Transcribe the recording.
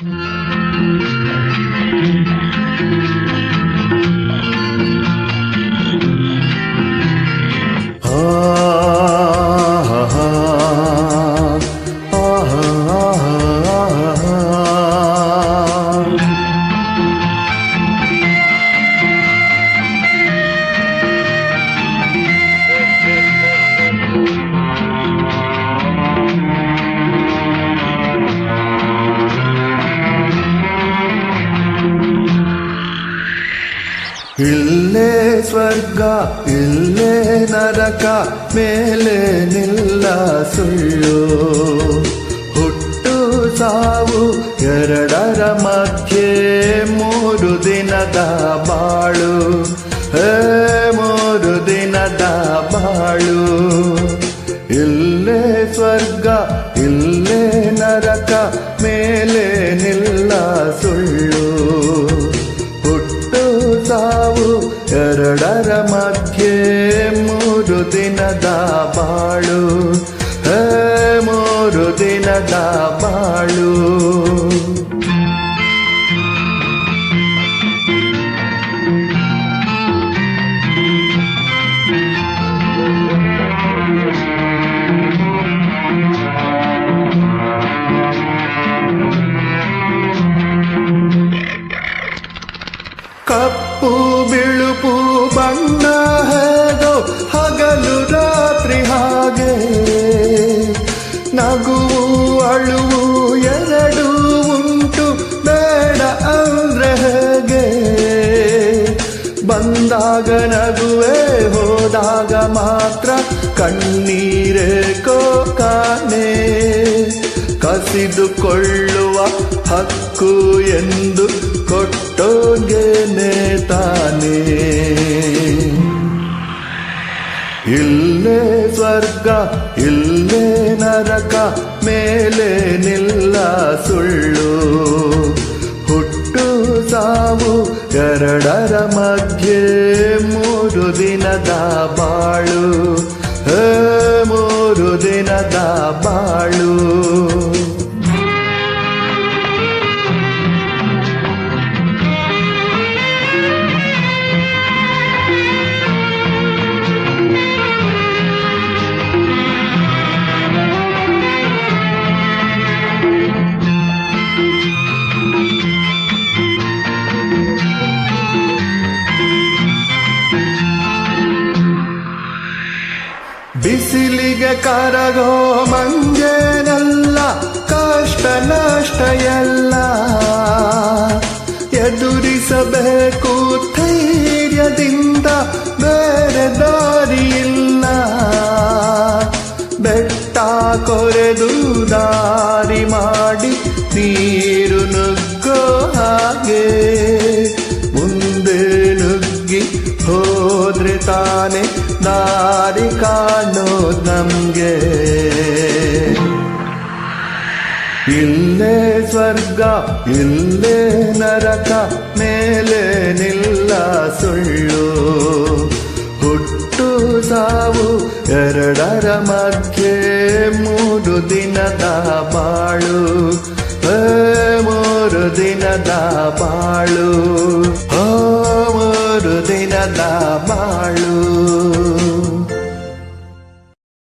Thank you. ಇಲ್ಲೇ ಸ್ವರ್ಗ, ಇಲ್ಲೇ ನರಕ, ಮೇಲೆ ನಿಲ್ಲ ಸುಳ್ಳು. ಹುಟ್ಟು ಸಾವು ಎರಡರ ಮಧ್ಯೆ, ಮೂರು ದಿನದ ಬಾಳು. ಹೇ, ಮೂರು ದಿನದ ಬಾಳು. ಇಲ್ಲೇ ಸ್ವರ್ಗ, ಇಲ್ಲೇ ನರಕ, ಮೇಲೆ ನಿಲ್ಲ ಸುಳ್ಳು. ಎರಡರ ಮಧ್ಯೆ ಮೂರು ದಿನದ ಬಾಳು ಹೇ ಮೂರು ದಿನದ ಬಾಳು ಕಪ್ಪು ಬಂದಾಗ ನಗುವೆ ಹೋದಾಗ ಮಾತ್ರ ಕಣ್ಣೀರೇ ಕೋಕಾನೆ. ಕಸಿದುಕೊಳ್ಳುವ ಹಕ್ಕು ಎಂದು ಕೊಟ್ಟೋಗೇನೆ ತಾನೇ ಇಲ್ಲೇ ಸ್ವರ್ಗ, ಇಲ್ಲೇ ನರಕ, ಮೇಲೆ ನಿಲ್ಲ ಸುಳ್ಳು. ಹುಟ್ಟು ಸಾವು ಎರಡರ ಮಧ್ಯೆ ಮೂರು ದಿನದ ಬಾಳು. ಮೂರು ದಿನದ ಬಾಳು. ಕರಗೋ ಮಂಜೇನಲ್ಲ, ಕಷ್ಟ ನಷ್ಟ ಎಲ್ಲ. ಎದುರಿಸಬೇಕು ಧೈರ್ಯದಿಂದ, ಬೇರೆ ದಾರಿಯಿಲ್ಲ ಬೆಟ್ಟ ಕೊರೆದು ದಾರಿ ಮಾಡಿ, ನೀರು ನುಗ್ಗೋ ಹಾಗೆ. ಮುಂದೆ ನುಗ್ಗಿ ಹೋದ್ರೆ ತಾನೆ ದಾರಿ ಕಾಣು ನಮಗೆ. ಇಲ್ಲೇ ಸ್ವರ್ಗ, ಇಲ್ಲೇ ನರಕ, ಮೇಲೆ ನಿಲ್ಲ ಸುಳ್ಳು. ಹುಟ್ಟು ಸಾವು ಎರಡರ ಮಧ್ಯೆ, ಮೂರು ದಿನದ ಬಾಳು. ಮೂರು ದಿನದ ಬಾಳು.